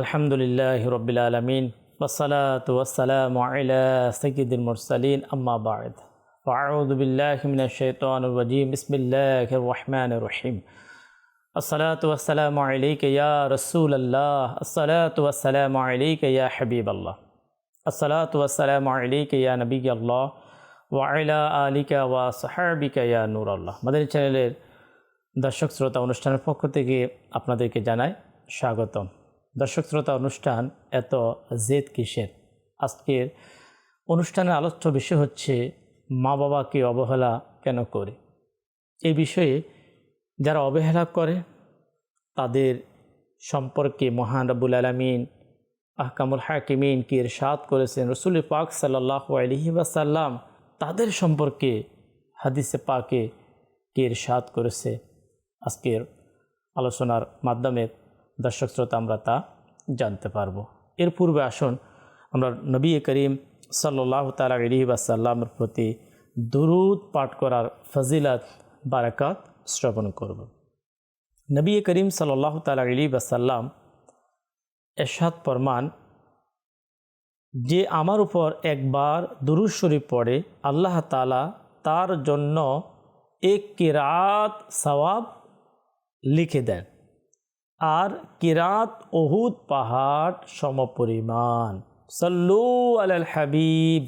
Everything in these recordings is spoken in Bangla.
আলহামদুলিল্লাহ রবিল আলমিন ওসলাত ওসালাম আলা সঈদুল মুরসালিন আম্মা বাদ فأعوذ بالله من الشيطان الرجيم بسم الله الرحمن الرحيم الصلاة والسلام عليك يا رسول الله الصلاة والسلام عليك يا حبيب الله الصلاة والسلام عليك يا نبي الله وعلى آلك وصحابك يا نور الله মাদানী চ্যানেলের দর্শক শ্রোতা অনুষ্ঠানের পক্ষ থেকে আপনাদেরকে জানাই স্বাগতম দর্শক শ্রোতা অনুষ্ঠান এত জেদ কিসের? আজকের অনুষ্ঠানের আলোচ্য বিষয় হচ্ছে মা বাবাকে অবহেলা কেন করে? এই বিষয়ে যারা অবহেলা করে, তাদের সম্পর্কে মহান রব্বুল আলমিন, আহকামুল হাকিমিন কি ইরশাদ করেছেন, রসুল পাক সাল্লাহ আলহি ওয়াসাল্লাম তাদের সম্পর্কে হাদিসে পাকে কি ইরশাদ করেছে? আজকের আলোচনার মাধ্যমে দর্শক শ্রোতা আমরা তা জানতে পারব। এর পূর্বে আসুন, আমরা নবী করিম সাল্লাহ তালা আলী বাসাল্লামের প্রতি দুরুদ পাঠ করার ফজিলাত, বারাকাত শ্রবণ করব। নবী করিম সাল্লাহ তালা আলী বাসাল্লাম এরশাদ ফরমান, যে আমার উপর একবার দুরুদ শরীফ পড়ে, আল্লাহ তালা তার জন্য এক রাত সওয়াব লিখে দেন। আর কিরাত ওহুদ পাহাড় সমপরিমাণ। সল্লু আল হাবিব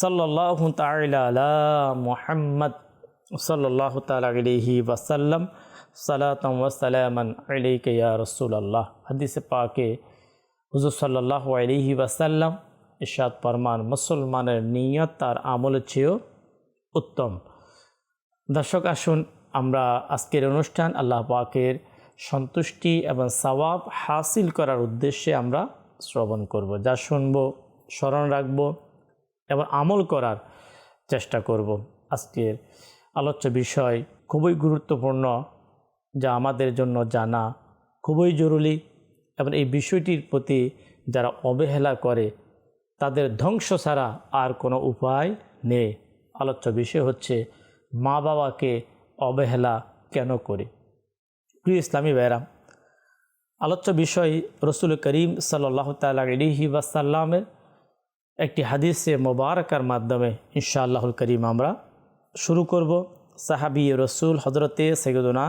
সাল্লাহ তালা মোহাম্মদ সাল্লাহ তালা ওয়াসাল্লাম। সালাতম ওয়াসালামান আলাইকে ইয়া রসুল আল্লাহ হাদিসে পাকে হুজুর সাল্লাহ আলহি ওয়াসাল্লাম ইশাদ ফরমান, মুসলমানের নিয়ত তার আমলের চেয়েও উত্তম। দর্শক আসুন, আমরা আজকের অনুষ্ঠান আল্লাহ পাকের সন্তুষ্টি এবং সওয়াব হাসিল করার উদ্দেশ্যে আমরা শ্রবণ করব, যা শুনব, স্মরণ রাখব এবং আমল করার চেষ্টা করব। আজকের আলোচ্য বিষয় খুবই গুরুত্বপূর্ণ, যা আমাদের জন্য জানা খুবই জরুরি এবং এই বিষয়টির প্রতি যারা অবহেলা করে, তাদের ধ্বংস ছাড়া আর কোনো উপায় নেই। আলোচ্য বিষয় হচ্ছে মা বাবাকে অবহেলা কেন করে? প্রিয় ইসলামী বেরাম আলোচ্য বিষয় রসুল করিম সাল্লাহ তালা আলিহি ওয়াসাল্লামের একটি হাদিসে মোবারকার মাধ্যমে ইনশাআল্লাহুল করিম আমরা শুরু করব। সাহাবি রসুল হজরতে সৈয়দনা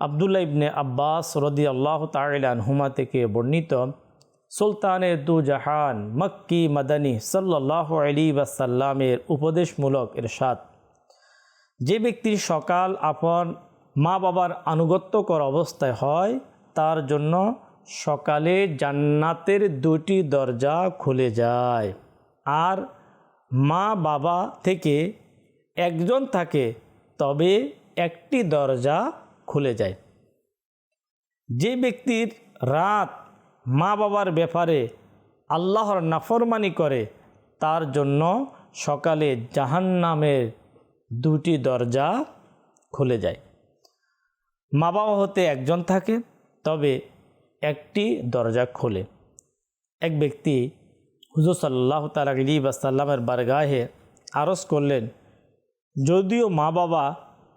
আবদুল্লা ইবনে আব্বাস রদি আল্লাহ তালহুমা থেকে বর্ণিত, সুলতানে দু জাহান মক্কি মাদানী সাল্লাহ আলী ওয়াসাল্লামের উপদেশমূলক এরশাদ। যে ব্যক্তির সকাল আপন মা বাবার আনুগত্যকর অবস্থায় হয়, তার জন্য সকালে জান্নাতের দুটি দরজা খুলে যায়। আর মা বাবা থেকে একজন থাকে, তবে একটি দরজা খুলে যায়। যে ব্যক্তির রাত মা বাবার ব্যাপারে আল্লাহর নাফরমানি করে, তার জন্য সকালে জাহান্নামের দুটি দরজা খুলে যায়। মা বাবা হতে একজন থাকে, তবে একটি দরজা খোলে। এক ব্যক্তি হুজুর সাল্লাহ তালি বাসাল্লামের বারগাহে আরজ করলেন, যদিও মা বাবা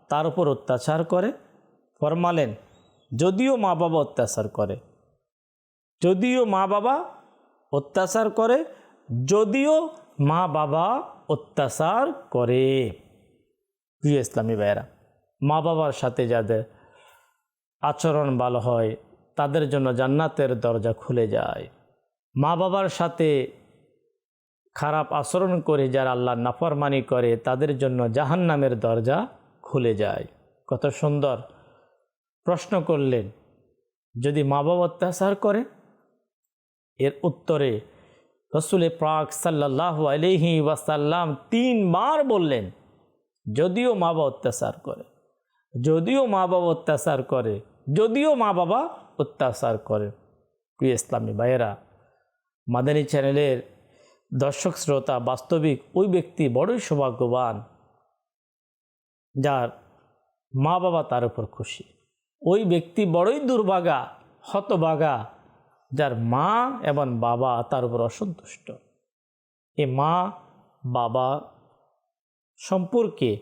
তার উপর অত্যাচার করে, ফরমালেন, যদিও মা বাবা অত্যাচার করে। যদিও মা বাবা অত্যাচার করে, যদিও মা বাবা অত্যাচার করে। প্রিয় ইসলামী ভাইয়েরা মা বাবার সাথে যাদের আচরণ ভালো হয়, তাদের জন্য জান্নাতের দরজা খুলে যায়। মা বাবার সাথে খারাপ আচরণ করে যারা আল্লাহ নাফরমানি করে, তাদের জন্য জাহান্নামের দরজা খুলে যায়। কত সুন্দর প্রশ্ন করলেন। যদি মা বাবা অত্যাচার করে? এর উত্তরে রসুলে প্রাক সাল্লাহ আলহি ওয়াসাল্লাম তিনবার বললেন, যদিও মা বাবা অত্যাচার করে, যদিও মা বাবা অত্যাচার করে যদিও মা বাবা অত্যাচার করে। প্রিয় ইসলামী ভাইয়েরা, মাদানী চ্যানেলের দর্শক, শ্রোতা, বাস্তবিক ওই ব্যক্তি বড়ই সৌভাগ্যবান, যার মা বাবা তার উপর খুশি। ওই ব্যক্তি বড়ই দুর্ভাগা হতবাগা যার মা এবং বাবা তার উপর অসন্তুষ্ট। এ মা বাবা সম্পর্কে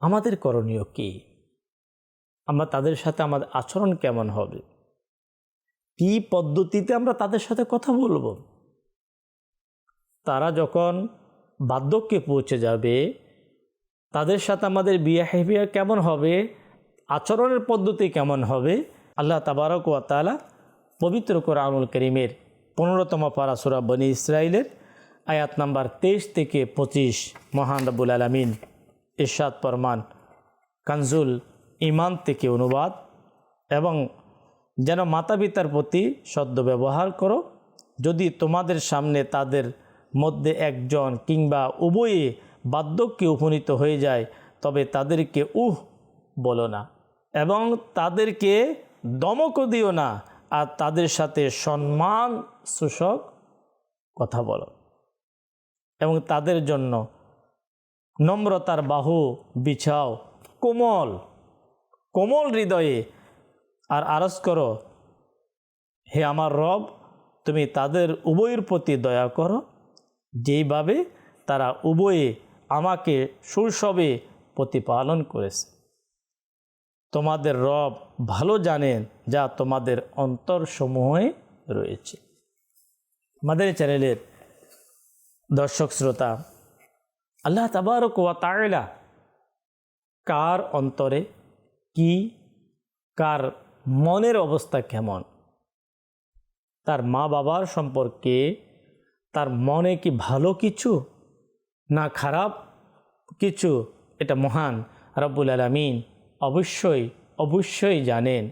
আমাদের করণীয় কী? আমরা তাদের সাথে আমাদের আচরণ কেমন হবে? কি পদ্ধতিতে আমরা তাদের সাথে কথা বলব? তারা যখন বার্ধক্যে পৌঁছে যাবে, তাদের সাথে আমাদের বিহেভিয়ার কেমন হবে? আচরণের পদ্ধতি কেমন হবে? আল্লাহ তাবারক ওয়া তাআলা পবিত্র কোরআনুল করিমের পনেরোতম পারা সুরা বনি ইসরায়েলের আয়াত নাম্বার তেইশ থেকে পঁচিশ মহান রব্বুল আলমিন ইরশাদ ফরমান, কানজুল ইমান থেকে অনুবাদ এবং যেন মাতা পিতার প্রতি সদ্য ব্যবহার করো। যদি তোমাদের সামনে তাদের মধ্যে একজন কিংবা উভয়ে বার্ধক্যে উপনীত হয়ে যায়, তবে তাদেরকে উহ বলো না এবং তাদেরকে দমকও দিও না আর তাদের সাথে সম্মান সূচক কথা বলো এবং তাদের জন্য নম্রতার বাহু বিছাও কোমল কোমল হৃদয়ে আর আরজ করো, হে আমার রব, তুমি তাদের উভয়ের প্রতি দয়া করো। যেইভাবে তারা উভয়ে আমাকে শৈশবে প্রতিপালন করেছে। তোমাদের রব ভালো জানেন যা তোমাদের অন্তরসমূহে রয়েছে। আমাদের চ্যানেলের দর্শক শ্রোতা, আল্লাহ তাবারক ওয়া তাআলা কার অন্তরে কি? কার মনের অবস্থা কেমন? তার মা বাবার সম্পর্কে? তার মনে কি ভালো কিছু? না খারাপ কিছু? এটা মহান, রব্বুল আলমিন অবশ্যই অবশ্যই জানেন।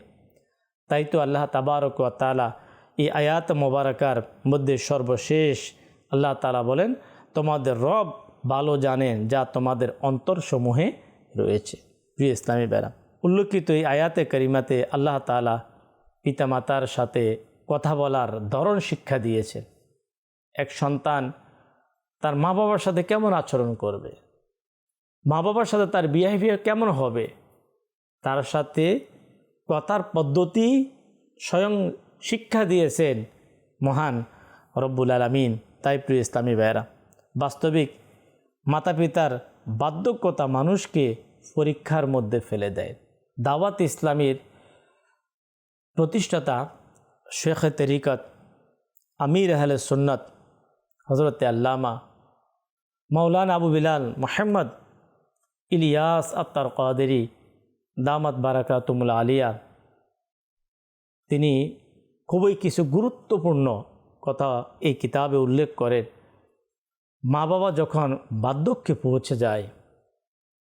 তাই তো আল্লাহ তাবারক তাআলা এই আয়াত মোবারকার মধ্যে সর্বশেষ আল্লাহ তালা বলেন, তোমাদের রব ভালো জানেন যা তোমাদের অন্তরসমূহে রয়েছে। প্রিয় ইসলামী বেড়া উল্লেখিত এই আয়াতে করিমাতে আল্লাহ তাআলা পিতামাতার সাথে কথা বলার ধরন শিক্ষা দিয়েছেন এক সন্তান তার মা বাবার সাথে কেমন আচরণ করবে? মা বাবার সাথে তার বিহেভিয়ার কেমন হবে? তার সাথে কথার পদ্ধতি স্বয়ং শিক্ষা দিয়েছেন মহান রব্বুল আলমিন। তাই প্রিয় ইসলামী ভাইয়েরা, বাস্তবিক মাতা পিতার বার্ধক্যতা মানুষকে পরীক্ষার মধ্যে ফেলে দেয়। দাওয়াত ইসলামীর প্রতিষ্ঠাতা শেখ তরিকত আমির আহলে সুন্নত হজরত আল্লামা মৌলানা আবু বিলাল মোহাম্মদ ইলিয়াস আত্তার কাদেরি দামাত বারাকাতুমুল আলিয়া। তিনি খুবই কিছু গুরুত্বপূর্ণ কথা এই কিতাবে উল্লেখ করেন। মা বাবা যখন বার্ধক্যে পৌঁছে যায়,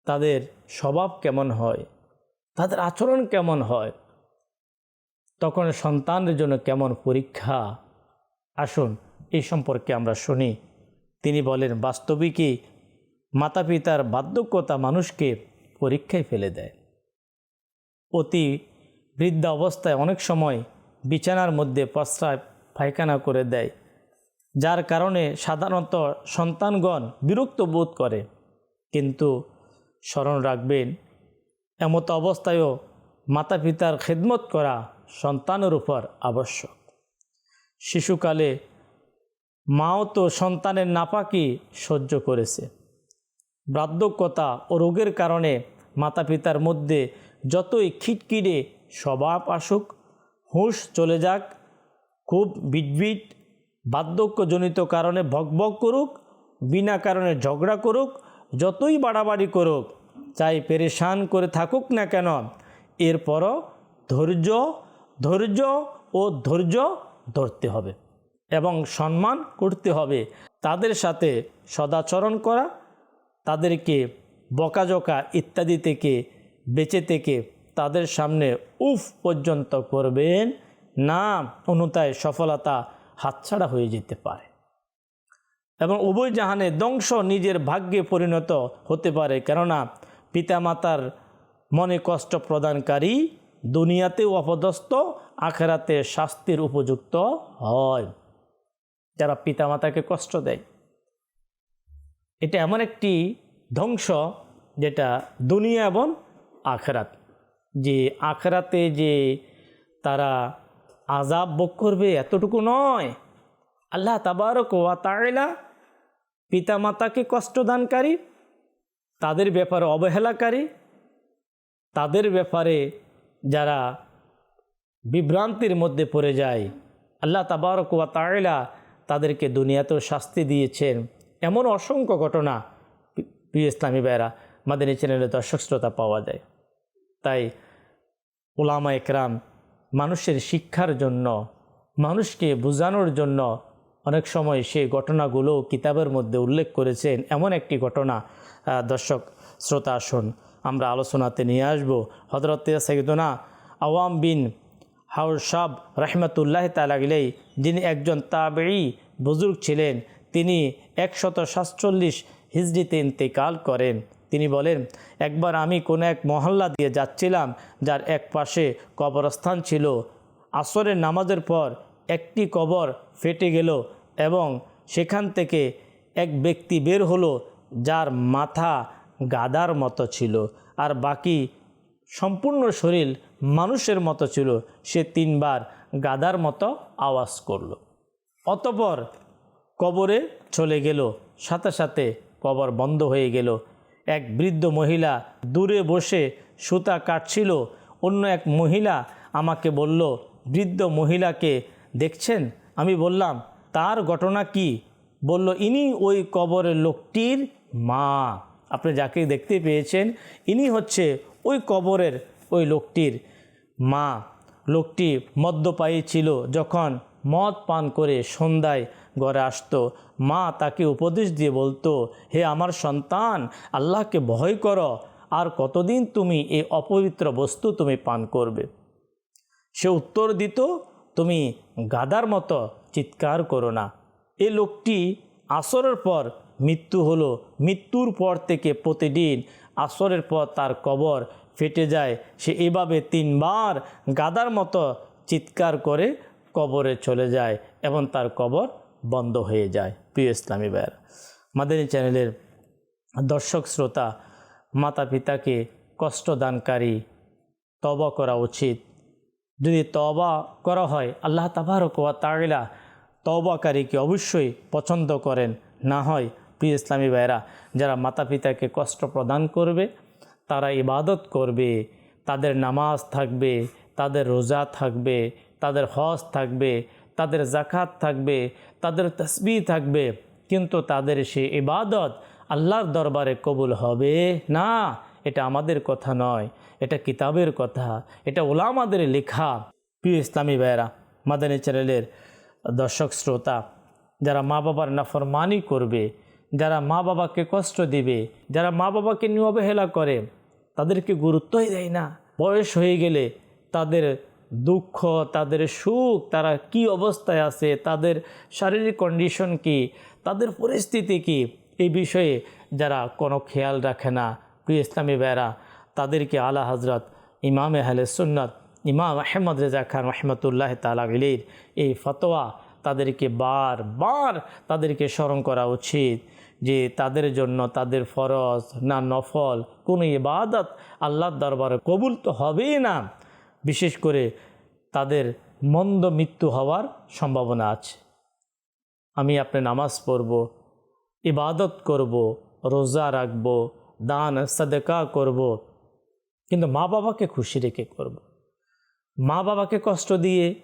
তাদের স্বভাব কেমন হয়? তাদের আচরণ কেমন হয়? তখন সন্তানের জন্য কেমন পরীক্ষা? আসুন, এই সম্পর্কে আমরা শুনি। তিনি বলেন, বাস্তবিকই মাতা পিতার বার্ধক্যতা মানুষকে পরীক্ষায় ফেলে দেয়। অতি বৃদ্ধা অবস্থায় অনেক সময় বিছানার মধ্যে প্রস্রাব পায়খানা করে দেয়। যার কারণে সাধারণত সন্তানগণ বিরক্ত বোধ করে। কিন্তু স্মরণ রাখবেন এমত অবস্থায়ও মাতা পিতার খেদমত করা সন্তানের উপর আবশ্যক। শিশুকালে মাও তো সন্তানের নাপাকি সহ্য করেছে। বার্ধক্যতা ও রোগের কারণে মাতা পিতার মধ্যে যতই খিটকিরে স্বভাব আসুক, হুঁশ চলে যাক, খুব বিটবিট, বার্ধক্যজনিত কারণে ভকভক করুক, বিনা কারণে ঝগড়া করুক, যতই বাড়াবাড়ি করুক চাই পেরেশান করে থাকুক না কেন, এরপরও ধৈর্য ধৈর্য ও ধৈর্য ধরতে হবে এবং সম্মান করতে হবে। তাদের সাথে সদাচরণ করা, তাদেরকে বকাজকা ইত্যাদি থেকে বেঁচে থেকে তাদের সামনে উফ পর্যন্ত করবেন না অনুতায় সফলতা হাতছাড়া হয়ে যেতে পারে। এবং উভয় জাহানে ধ্বংস নিজের ভাগ্যে পরিণত হতে পারে। কেননা পিতামাতার মনে কষ্ট প্রদানকারী দুনিয়াতেও অপদস্থ, আখেরাতে শাস্তির উপযুক্ত হয়। যারা পিতামাতাকে কষ্ট দেয়। এটা এমন একটি ধ্বংস যেটা দুনিয়া এবং আখেরাত। যে আখেরাতে যে তারা আজাব ভোগ করবে এতটুকু নয়। আল্লাহ তাবারক ওয়া তাইলা পিতামাতাকে কষ্টদানকারী, তাদের ব্যাপারে অবহেলাকারী, তাদের ব্যাপারে যারা বিভ্রান্তির মধ্যে পড়ে যায়, আল্লাহ তাবারক তাইলা তাদেরকে দুনিয়াতেও শাস্তি দিয়েছেন। এমন অসংখ্য ঘটনা প্রি- প্রিয় ইসলামী ভাইরা মাদানী চ্যানেলে দর্শক শ্রোতা পাওয়া যায়। তাই ওলামা একরাম মানুষের শিক্ষার জন্য, মানুষকে বোঝানোর জন্য অনেক সময় সেই ঘটনাগুলো কিতাবের মধ্যে উল্লেখ করেছেন এমন একটি ঘটনা দর্শক শ্রোতা আসুন, আমরা আলোচনাতে নিয়ে আসব। হজরত সৈদনা আওয়াম বিন হাউসাব রহমতুল্লাহ তালাগিলেই যিনি একজন তাবেই বুজুর্গ ছিলেন, তিনি একশত সাতচল্লিশ হিজড়িতে ইন্তেকাল করেন। তিনি বলেন, একবার আমি কোনো এক মহল্লা দিয়ে যাচ্ছিলাম, যার এক পাশে কবরস্থান ছিল। আসরের নামাজের পর একটি কবর ফেটে গেল এবং সেখান থেকে এক ব্যক্তি বের হলো যার মাথা গাদার মতো ছিল আর বাকি সম্পূর্ণ শরীর মানুষের মতো ছিল। সে তিনবার গাদার মতো আওয়াজ করল। অতপর কবরে চলে গেল, সাথে সাথে কবর বন্ধ হয়ে গেল। এক বৃদ্ধ মহিলা দূরে বসে সুতা কাটছিল। অন্য এক মহিলা আমাকে বলল, বৃদ্ধ মহিলাকে দেখছেন? আমি বললাম তার ঘটনা কি? বলল, ইনি ওই কবরের লোকটির মা। আপনি যাকে দেখতে পেয়েছেন, ইনি হচ্ছে ওই কবরের ওই লোকটির মা। লোকটি মদ্যপায়ী ছিল, যখন মদ পান করে সন্ধ্যায় ঘরে আসতো। মা তাকে উপদেশ দিয়ে বলতো, হে আমার সন্তান, আল্লাহকে ভয় করো, আর কতদিন তুমি এই অপবিত্র বস্তু তুমি পান করবে? সে উত্তর দিত, তুমি গাদার মতো চিৎকার করো না। এ লোকটি আসরের পর মৃত্যু হলো। মৃত্যুর পর থেকে প্রতিদিন আসরের পর তার কবর ফেটে যায়। সে এভাবে তিনবার গাদার মতো চিৎকার করে কবরে চলে যায় এবং তার কবর বন্ধ হয়ে যায়। প্রিয় ইসলামী ভাইয়ের, মাদানী চ্যানেলের দর্শক শ্রোতা মাতা পিতাকে কষ্টদানকারী তবা করা উচিত। যদি তবা করা হয়, আল্লাহ তাবারক ওয়া তাগিলা তবাকারীকে অবশ্যই পছন্দ করেন। না হয়, প্রিয় ইসলামী ভাইরা যারা মাতা পিতাকে কষ্ট প্রদান করবে, তারা ইবাদত করবে, তাদের নামাজ থাকবে, তাদের রোজা থাকবে, তাদের হজ থাকবে, তাদের জাকাত থাকবে, তাদের তসবি থাকবে, কিন্তু তাদের সে ইবাদত আল্লাহর দরবারে কবুল হবে না। এটা আমাদের কথা নয়, এটা কিতাবের কথা। এটা ওলামাদের লেখা। প্রিয় ইসলামী ভাইয়েরা, মাদানী চ্যানেলের দর্শক, শ্রোতা, যারা মা বাবার নাফরমানি করবে, যারা মা বাবাকে কষ্ট দিবে, যারা মা বাবাকে নিয়ে অবহেলা করে, তাদেরকে গুরুত্বই দেয় না। বয়স হয়ে গেলে তাদের দুঃখ, তাদের সুখ, তারা কি অবস্থায় আছে, তাদের শারীরিক কন্ডিশন কি, তাদের পরিস্থিতি কি, এই বিষয়ে যারা কোনো খেয়াল রাখে না প্রিয় ইসলামী বেড়া তাদেরকে আলা হজরত ইমাম আহলে সুন্নত, ইমাম আহমদ রেজা খান রহমতুল্লাহ তালাগলির এই ফতোয়া তাদেরকে বার বার তাদেরকে স্মরণ করা উচিত যে তাদের জন্য তাদের ফরজ না নফল কোনো ইবাদত আল্লাহর দরবারে কবুল তো হবেই না। বিশেষ করে তাদের মন্দ মৃত্যু হওয়ার সম্ভাবনা আছে। আমি আপনি নামাজ পড়ব, ইবাদত করব, রোজা রাখব দান, সাদেকা করব। কিন্তু মা বাবাকে খুশি রেখে করব। মা বাবাকে কষ্ট দিয়ে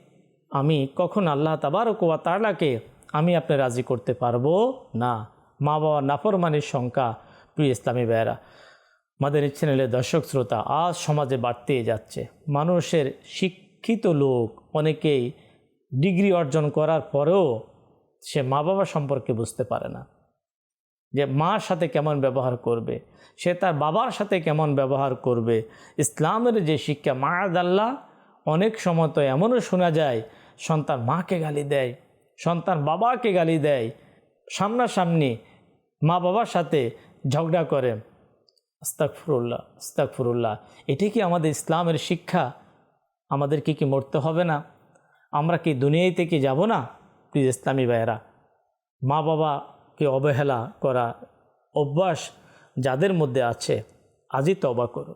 আমি কখন আল্লাহ তাবারক ওয়া তাআলাকে আমি আপনি রাজি করতে পারব? না। মা বাবা নাফরমানির সংখ্যা, প্রিয় ইসলামী ভাইয়েরা, আমাদের চ্যানেলের দর্শক শ্রোতা, আজ সমাজে বাড়তেই যাচ্ছে। মানুষের শিক্ষিত লোক অনেকেই ডিগ্রি অর্জন করার পরেও সে মা বাবা সম্পর্কে বুঝতে পারে না। যে মার সাথে কেমন ব্যবহার করবে, সে তার বাবার সাথে কেমন ব্যবহার করবে, ইসলামের যে শিক্ষা, মায়াদাল্লাহ, অনেক সময় তো এমনও শোনা যায়, সন্তান মাকে গালি দেয়, সন্তান বাবাকে গালি দেয়, সামনাসামনি মা বাবার সাথে ঝগড়া করে। আস্তাকফুরুল্লাহ আস্তাকফুরুল্লাহ এটি কি আমাদের ইসলামের শিক্ষা? আমাদেরকে কি মরতে হবে না? আমরা কি দুনিয়ায় থেকে যাব না প্লিজ ইসলামী ভাইয়েরা? মা বাবাকে অবহেলা করা অভ্যাস যাদের মধ্যে আছে, আজই তবা করুন।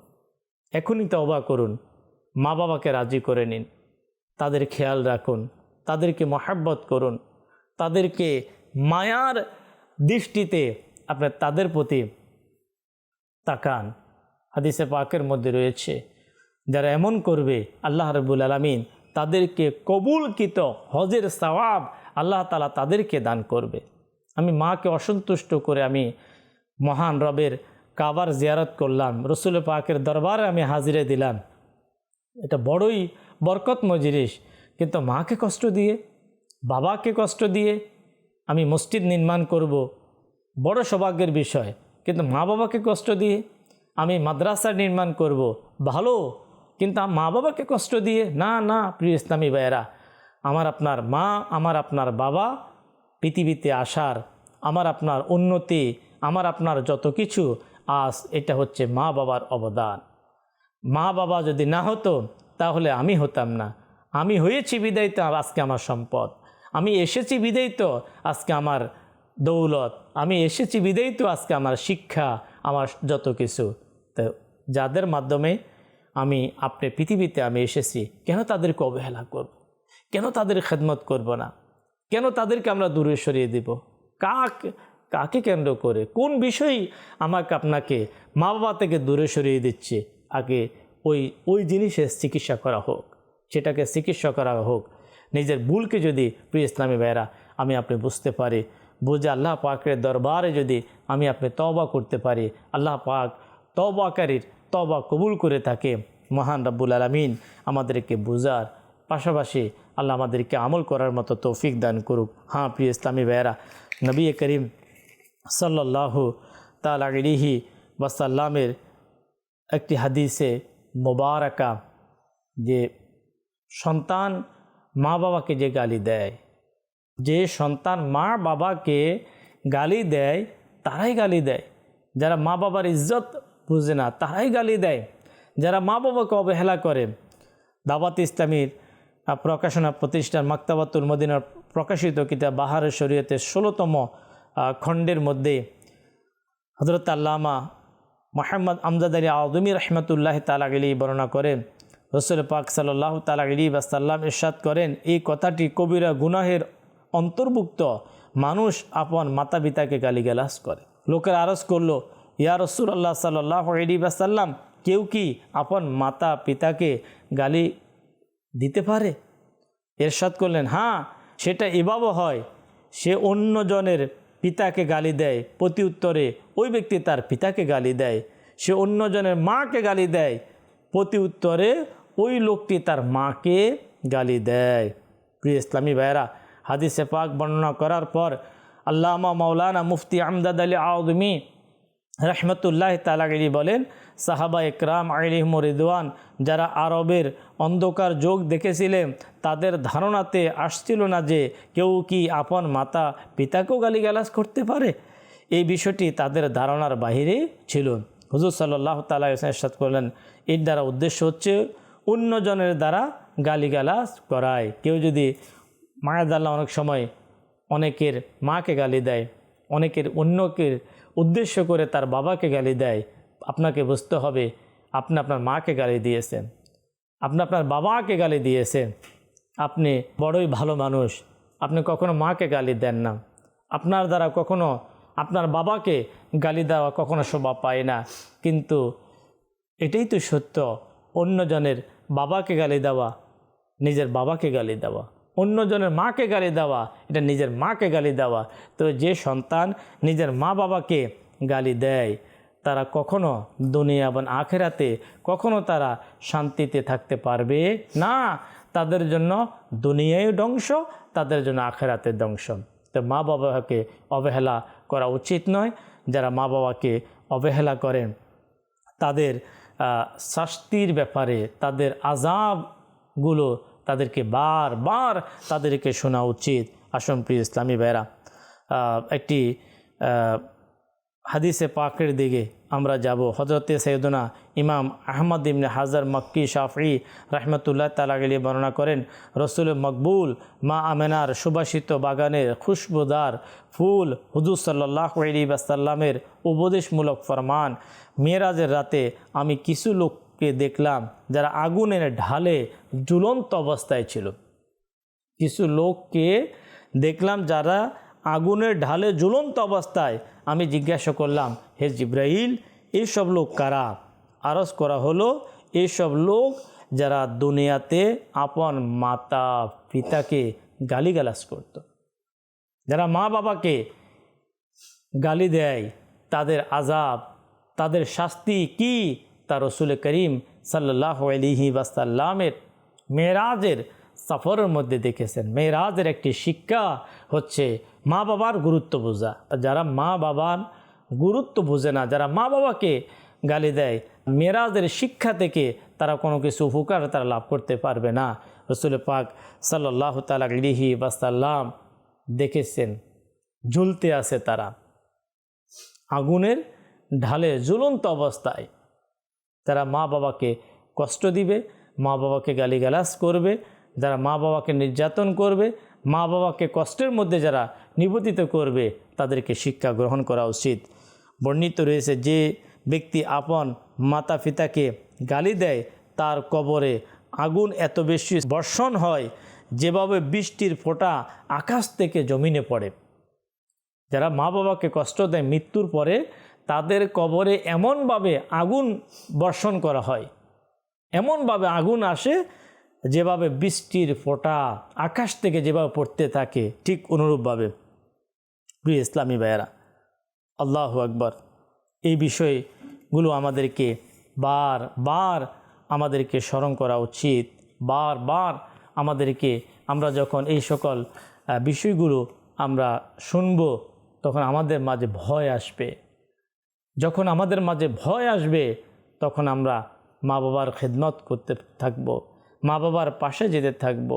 এখনই তবা করুন। মা বাবাকে রাজি করে নিন। তাদের খেয়াল রাখুন। তাদেরকে মহাব্বত করুন। তাদেরকে মায়ার দৃষ্টিতে আপনার তাদের প্রতি তাকান। হাদিসে পাকের মধ্যে রয়েছে, যারা এমন করবে, আল্লাহ রবুল আলমিন তাদেরকে কবুলকৃত হজের সওয়াব আল্লাহ তালা তাদেরকে দান করবে। আমি মাকে অসন্তুষ্ট করে আমি মহান রবের কাবার জিয়ারত করলাম। রসুল পাকের দরবারে আমি হাজিরে দিলাম। এটা বড়ই বরকতময় জিনিস। কিন্তু মাকে কষ্ট দিয়ে, বাবাকে কষ্ট দিয়ে আমি মসজিদ নির্মাণ করব, বড় সৌভাগ্যের বিষয়। কিন্তু মা বাবাকে কষ্ট দিয়ে আমি মাদ্রাসা নির্মাণ করব, ভালো। কিন্তু মা বাবাকে কষ্ট দিয়ে, না না, প্রিয় ইসলামী ভাইয়েরা, আমার আপনার মা, আমার আপনার বাবা পৃথিবীতে আসার আমার আপনার উন্নতি, আমার আপনার যত কিছু, আজ এটা হচ্ছে মা বাবার অবদান। মা বাবা যদি না হতো, তাহলে আমি হতাম না। আমি হয়েছি বিদায় তো আজকে আমার সম্পদ। আমি এসেছি বিদায় তো আজকে আমার দৌলত। আমি এসেছি বিদায় তো আজকে আমার শিক্ষা, আমার যত কিছু। তো যাদের মাধ্যমে আমি আপনি পৃথিবীতে আমি এসেছি, কেন তাদেরকে অবহেলা করব? কেন তাদের খেদমত করব না? কেন তাদেরকে আমরা দূরে সরিয়ে দিব? কাক, কাকে কেন্দ্র করে? কোন বিষয় আমাকে আপনাকে মা বাবা থেকে দূরে সরিয়ে দিচ্ছে? আগে ওই ওই জিনিসের চিকিৎসা করা হোক, সেটাকে চিকিৎসা করা হোক। নিজের ভুলকে যদি প্রিয় ইসলামী ভাইয়েরা, আমি আপনি বুঝতে পারি। বুঝে আল্লাহ পাকের দরবারে যদি আমি আপনি তবা করতে পারি, আল্লাহ পাক তবাকারীর তবা কবুল করে থাকে। মহান রব্বুল আলমিন আমাদেরকে বুঝার পাশাপাশি আল্লাহ আমাদেরকে আমল করার মতো তৌফিক দান করুক। হ্যাঁ প্রিয় ইসলামী ভাইয়েরা, নবী করিম সাল্লাহ তালিহি ওয়াসাল্লামের একটি হাদিসে মোবারকা যে সন্তান মা বাবাকে যে গালি দেয়, যে সন্তান মা বাবাকে গালি দেয়, তারাই গালি দেয়। যারা মা বাবার ইজ্জত বুঝে না, তারাই গালি দেয়। যারা মা বাবাকে অবহেলা করে, দাওয়াত ইসলামীর প্রকাশনা প্রতিষ্ঠান মাক্তাবাতুল মদিনার প্রকাশিত কিতাব বাহারের শরীয়তের ষোলোতম খণ্ডের মধ্যে হজরত আল্লামা মোহাম্মদ আমজাদ আলী আদমি রহমতুল্লাহ তালাগলি বর্ণনা করেন রসুল পাক সাল্লাহ তালাগলি বাসাল্লাম ইরশাদ করেন, এই কথাটি কবিরা গুনাহের অন্তর্ভুক্ত মানুষ আপন মাতা পিতাকে গালিগালাজ করে। লোকের আরজ করল, ইয়া রসুল্লাহ সাল্লাহ আলী বাসাল্লাম কেউ কি আপন মাতা পিতাকে গালি দিতে পারে? এরশাদ করলেন হ্যাঁ সেটা এভাবে হয়। সে অন্যজনের পিতাকে গালি দেয়। প্রতি উত্তরে ওই ব্যক্তি তার পিতাকে গালি দেয়। সে অন্যজনের মাকে গালি দেয়। প্রতি উত্তরে ওই লোকটি তার মাকে গালি দেয়। প্রিয় ইসলামী ভাইরা হাদিসে পাক বর্ণনা করার পর আল্লামা মাওলানা মুফতি আমদাদ আলী আউদমি রহমতুল্লাহ তালাগিরি বলেন সাহাবা একরাম আলিহম রিদওয়ান যারা আরবের অন্ধকার যোগ দেখেছিলেন তাদের ধারণাতে আসছিল না যে কেউ কি আপন মাতা পিতাকেও গালিগালাজ করতে পারে। এই বিষয়টি তাদের ধারণার বাহিরে ছিল। হুজুর সাল্লাহ তালা ইরশাদ করলেন, এর দ্বারা উদ্দেশ্য হচ্ছে অন্যজনের দ্বারা গালিগালাজ করায়। কেউ যদি মায়াদাল্লাহ অনেক সময় অনেকের মাকে গালি দেয়, অনেকের অন্যকে উদ্দেশ্য করে তার বাবাকে গালি দেয় আপনাকে বুঝতে হবে, আপনি আপনার মাকে গালি দিয়েছেন, আপনি আপনার বাবাকে গালি দিয়েছেন, আপনি বড়ই ভালো মানুষ, আপনি কখনো মাকে গালি দেন না। আপনার দ্বারা কখনো, আপনার বাবাকে গালি দেওয়া কখনো শোভা পায় না। কিন্তু এটাই তো সত্য, অন্যজনের বাবাকে গালি দেওয়া, নিজের বাবাকে গালি দেওয়া, অন্যজনের মাকে গালি দেওয়া, এটা নিজের মাকে গালি দেওয়া। তো যে সন্তান নিজের মা বাবাকে গালি দেয় তারা কখনো দুনিয়া এবং আখেরাতে, কখনো তারা শান্তিতে থাকতে পারবে না। তাদের জন্য দুনিয়ায় ধ্বংস, তাদের জন্য আখেরাতে ধ্বংস। তো মা বাবাকে অবহেলা করা উচিত নয়। যারা মা বাবাকে অবহেলা করেন, তাদের শাস্তির ব্যাপারে, তাদের আজাবগুলো তাদেরকে বারবার তাদেরকে শোনা উচিত। আসন প্রিয় ইসলামী বেরা একটি হাদিসে পাকের দিকে আমরা যাব। হজরতে সৈদনা ইমাম আহমদ ইবনে হাজার মক্কি শাফি রহমতুল্লাহ তালাগলি বর্ণনা করেন রসুল মকবুল মা আমেনার সুবাসিত বাগানের খুশবুদার ফুল হুজুর সাল্লাহ আলী বাসাল্লামের উপদেশমূলক ফরমান। মেয়েরাজের রাতে আমি কিছু লোককে দেখলাম যারা আগুনের ঢালে ঝুলন্ত অবস্থায় ছিল। কিছু লোককে দেখলাম যারা আগুনের ঢালে জ্বলন্ত অবস্থায় আমি জিজ্ঞাসা করলাম, হে জিব্রাহিল এইসব লোক কারা? আরজ করা হলো এইসব লোক যারা দুনিয়াতে আপন মাতা পিতাকে গালিগালাজ করত। যারা মা বাবাকে গালি দেয়, তাদের আজাব তাদের শাস্তি কি? তা রসুল করিম সাল্লাহ আলিহি ওয়াসাল্লামের মেয়েরাজের সফরের মধ্যে দেখেছেন। মেয়েরাজের একটি শিক্ষা হচ্ছে মা বাবার গুরুত্ব বোঝা। যারা মা বাবার গুরুত্ব বোঝে না, যারা মা বাবাকে গালি দেয় মেয়েরাজের শিক্ষা থেকে তারা কোনো কিছু উপকার তারা লাভ করতে পারবে না। রসুল পাক সাল্লাহ তালা আলিহি ওয়াসাল্লাম দেখেছেন, ঝুলতে আছে তারা। আগুনের ঢালে ঝুলন্ত অবস্থায় তারা মা বাবাকে কষ্ট দিবে, মা বাবাকে গালিগালাজ করবে, যারা মা বাবাকে নির্যাতন করবে মা বাবাকে কষ্টের মধ্যে যারা নিবেদিত করবে, তাদেরকে শিক্ষা গ্রহণ করা উচিত। বর্ণিত রয়েছে যে ব্যক্তি আপন মাতা পিতাকে গালি দেয়, তার কবরে আগুন এত বেশি বর্ষণ হয় যেভাবে বৃষ্টির ফোঁটা আকাশ থেকে জমিনে পড়ে। যারা মা বাবাকে কষ্ট দেয় মৃত্যুর পরে, তাদের কবরে এমনভাবে আগুন বর্ষণ করা হয়। এমনভাবে আগুন আসে যেভাবে বৃষ্টির ফোঁটা আকাশ থেকে যেভাবে পড়তে থাকে, ঠিক অনুরূপভাবে। প্রিয় ইসলামী ভাইয়েরা, আল্লাহ আকবর। এই বিষয়গুলো আমাদেরকে বার বার আমাদেরকে স্মরণ করা উচিত। বার বার আমাদেরকে আমরা যখন এই সকল বিষয়গুলো আমরা শুনব, তখন আমাদের মাঝে ভয় আসবে। যখন আমাদের মাঝে ভয় আসবে, তখন আমরা মা বাবার খেদমত করতে থাকব। মা বাবার পাশে যেতে থাকব।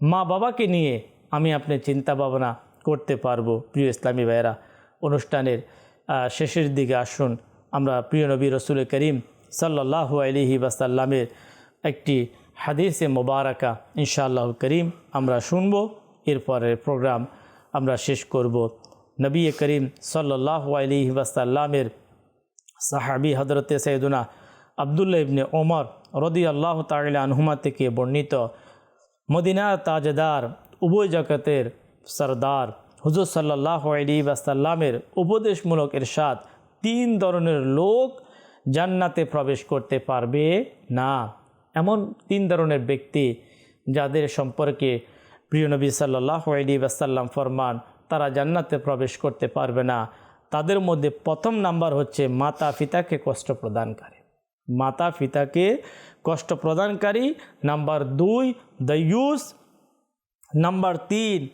মা বাবাকে নিয়ে আমি আপনি চিন্তা ভাবনা করতে পারব, প্রিয় ইসলামী ভাইয়েরা। অনুষ্ঠানের শেষের দিকে আসুন। আমরা প্রিয় নবী রসুল করিম সাল্লাহু আলিহি বাসাল্লামের একটি হাদিসে মোবারকা ইনশাআল্লাহ করিম আমরা শুনব। এরপরের প্রোগ্রাম আমরা শেষ করব। নবী করিম সাল্লাহ আলিহি বাসাল্লামের সাহাবি হজরতে সৈদুনা আবদুল্লাহ ইবনে ওমর রদি আল্লাহ তাইলা আনহুমা থেকে বর্ণিত মদিনার তাজদার উভয় জগতের সরদার। হুজুর সাল্লাহ আলী ওয়াসাল্লামের উপদেশমূলক এরশাদ তিন ধরনের লোক জান্নাতে প্রবেশ করতে পারবে না। এমন তিন ধরনের ব্যক্তি যাদের সম্পর্কে প্রিয় নবী সাল্লাহ আলী ওয়াসাল্লাম ফরমান, তারা জান্নাতে প্রবেশ করতে পারবে না। তাদের মধ্যে প্রথম নাম্বার হচ্ছে মাতা পিতাকে কষ্ট প্রদানকারী। মাতা পিতাকে কষ্ট প্রদানকারী। নাম্বার দুই দয়ুস নাম্বার তিন,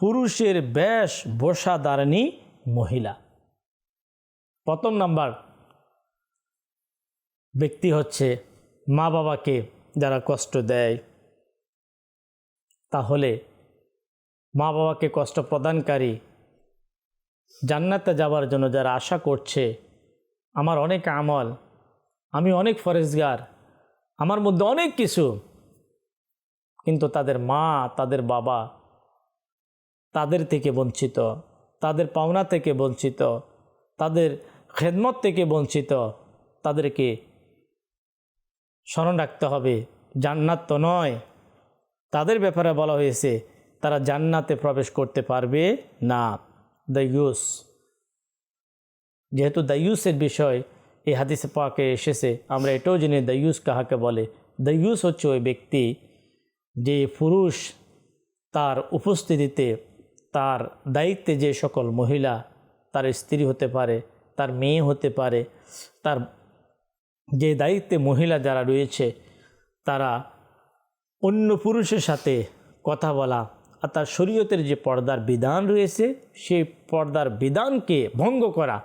পুরুষের বেশ বসাদারণী মহিলা। প্রথম নাম্বার, ব্যক্তি হচ্ছে মা বাবাকে যারা কষ্ট দেয়। তাহলে মা বাবাকে কষ্ট প্রদানকারী জান্নাতে যাওয়ার জন্য যারা আশা করছে, আমার অনেক আমল আমি অনেক ফরেজগার, আমার মধ্যে অনেক কিছু। কিন্তু তাদের মা, তাদের বাবা, তাদের থেকে বঞ্চিত, তাদের পাওনা থেকে বঞ্চিত, তাদের খেদমত থেকে বঞ্চিত, তাদেরকে স্মরণ রাখতে হবে। জান্নাত তো নয়। তাদের ব্যাপারে বলা হয়েছে, তারা জান্নাতে প্রবেশ করতে পারবে না। দ্য দায়ুস। যেহেতু দায়ুসের বিষয় এই হাদিসে পাকে এসেছে, আমরা এটাও জেনে দায়ুস কাহাকে বলে। দায়ুস হচ্ছে ওই ব্যক্তি যে পুরুষ তার উপস্থিতিতে তার দায়িত্বে যে সকল মহিলা তার স্ত্রী হতে পারে, তার মেয়ে হতে পারে, তার যে দায়িত্বে মহিলা যারা রয়েছে, তারা অন্য পুরুষের সাথে কথা বলা আর তার শরীয়তের যে পর্দার বিধান রয়েছে, সেই পর্দার বিধানকে ভঙ্গ করা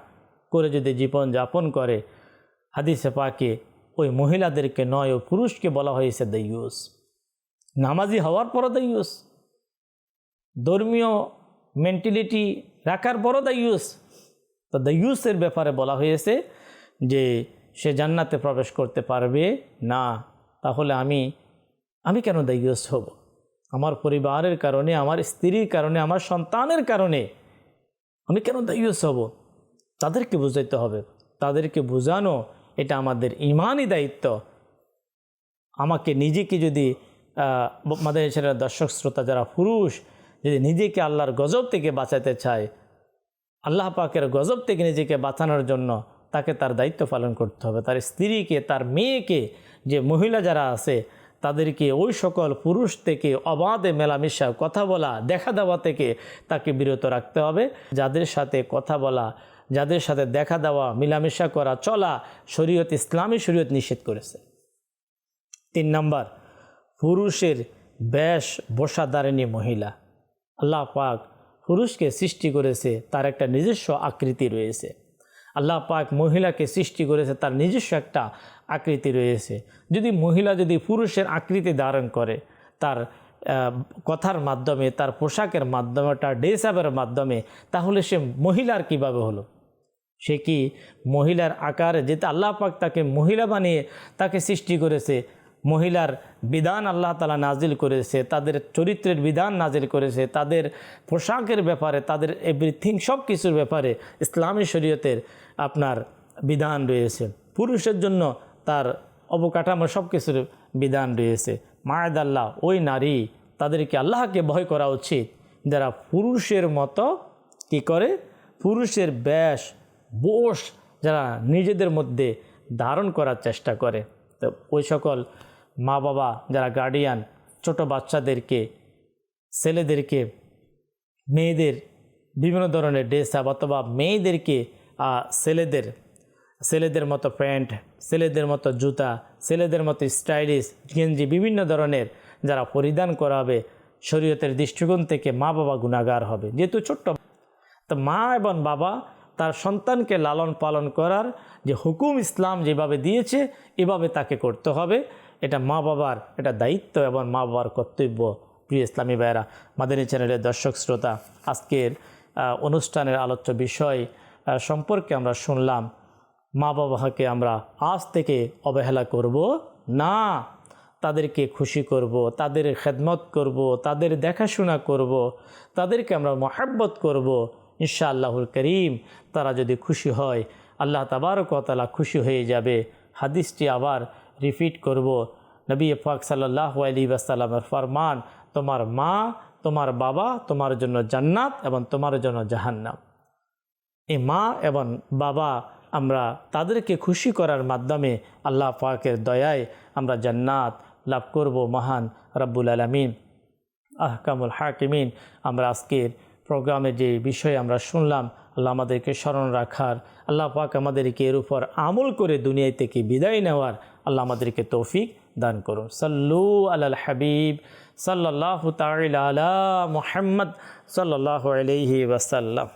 করে যদি জীবন যাপন করে, হাদিসে পাকে ওই মহিলাদেরকে নয়, ও পুরুষকে বলা হয়েছে দৈয়ুস নামাজি হওয়ার পরও দৈয়ুস ধর্মীয় মেন্টালিটি রাখার পরও দৈয়ুস তো দৈয়ুসের ব্যাপারে বলা হয়েছে যে, সে জান্নাতে প্রবেশ করতে পারবে? না। তাহলে আমি আমি কেন দৈয়ুস হব? আমার পরিবারের কারণে, আমার স্ত্রীর কারণে, আমার সন্তানের কারণে আমি কেন দায়ুস হব? তাদেরকে বুঝাইতে হবে। তাদেরকে বোঝানো এটা আমাদের ইমানই দায়িত্ব। আমাকে নিজেকে যদি আমাদের এছাড়া দর্শক শ্রোতা যারা পুরুষ, যদি নিজেকে আল্লাহর গজব থেকে বাঁচাতে চায়, আল্লাহ পাকের গজব থেকে নিজেকে বাঁচানোর জন্য তাকে তার দায়িত্ব পালন করতে হবে। তার স্ত্রীকে, তার মেয়েকে, যে মহিলা যারা আছে, তাদেরকে ওই সকল পুরুষ থেকে অবাধে মেলামেশা, কথা বলা, দেখা দেওয়া থেকে তাকে বিরত রাখতে হবে। যাদের সাথে কথা বলা যাদের সাথে দেখা দেওয়া, মিলামেশা করা, চলা শরীয়ত ইসলামী শরীয়ত নিষেধ করেছে। তিন নাম্বার, পুরুষের বেশ বসাদারিণী মহিলা। আল্লাহ পাক পুরুষকে সৃষ্টি করেছে, তার একটা নিজস্ব আকৃতি রয়েছে। আল্লাহ পাক মহিলাকে সৃষ্টি করেছে, তার নিজস্ব একটা আকৃতি রয়েছে। যদি মহিলা যদি পুরুষের আকৃতি ধারণ করে, তার কথার মাধ্যমে, তার পোশাকের মাধ্যমে, তার ড্রেসআপের মাধ্যমে, তাহলে সে মহিলার কীভাবে হলো? সে কি মহিলার আকারে যেতে আল্লাহ পাক তাকে মহিলা বানিয়ে তাকে সৃষ্টি করেছে? মহিলার বিধান আল্লাহ তালা নাজিল করেছে, তাদের চরিত্রের বিধান নাজিল করেছে, তাদের পোশাকের ব্যাপারে, তাদের এভরিথিং সব কিছুর ব্যাপারে ইসলামী শরীয়তের আপনার বিধান রয়েছে। পুরুষের জন্য তার অবকাঠামো সব কিছুর বিধান রয়েছে। মায়েদ আল্লাহ ওই নারী তাদেরকে আল্লাহকে ভয় করা উচিত। যারা পুরুষের মতো কি করে? পুরুষের ব্যাস বোস যারা নিজেদের মধ্যে ধারণ করার চেষ্টা করে। তো ওই সকল মা বাবা যারা গার্ডিয়ান ছোট বাচ্চাদেরকে, ছেলেদেরকে, মেয়েদের, বিভিন্ন ধরনের ড্রেস আপ অথবা মেয়েদেরকে ছেলেদের ছেলেদের মতো প্যান্ট, ছেলেদের মতো জুতা, ছেলেদের মতো স্টাইলিশ গেঞ্জি, বিভিন্ন ধরনের যারা পরিধান করাবে শরীয়তের দৃষ্টিকোণ থেকে মা বাবা গুণাগার হবে। যেহেতু ছোট্ট, তো মা এবং বাবা তার সন্তানকে লালন পালন করার যে হুকুম ইসলাম যেভাবে দিয়েছে, এভাবে তাকে করতে হবে। এটা মা বাবার এটা দায়িত্ব এবং মা বাবার কর্তব্য, প্রিয় ইসলামী ভাইয়েরা। মাদানী চ্যানেলের দর্শক, শ্রোতা, আজকের অনুষ্ঠানের আলোচ্য বিষয় সম্পর্কে আমরা শুনলাম, মা বাবাকে আমরা আজ থেকে অবহেলা করব? না। তাদেরকে খুশি করব, তাদের খেদমত করব, তাদের দেখাশোনা করব, তাদেরকে আমরা মহাব্বত করব ইনশা আল্লাহুল করিম, তারা যদি খুশি হয়, আল্লাহ তাবারকতালা খুশি হয়ে যাবে। হাদিসটি আবার রিপিট করব। নবী পাক সাল্লাহ আলী ওয়াসাল্লামের ফরমান, তোমার মা, তোমার বাবা, তোমার জন্য জান্নাত এবং তোমার জন্য জাহান্নাম। এই মা এবং বাবা আমরা তাদেরকে খুশি করার মাধ্যমে আল্লাহ পাকের দয়ায় আমরা জান্নাত লাভ করব মহান রব্বুল আলমিন। আহকামুল হাকিমিন, আমরা আজকের প্রোগ্রামে যে বিষয়ে আমরা শুনলাম, আল্লাহ আমাদেরকে স্মরণ রাখার, আল্লাহ পাক আমাদেরকে এর উপর আমল করে দুনিয়া থেকে বিদায় নেওয়ার আল্লাহ আমাদেরকে তৌফিক দান করুন। সাল্লু আলাল হাবিব সাল্লাহ তাহ আলা মোহাম্মদ সাল্লাহ আলহি ওয়াসাল্লাম।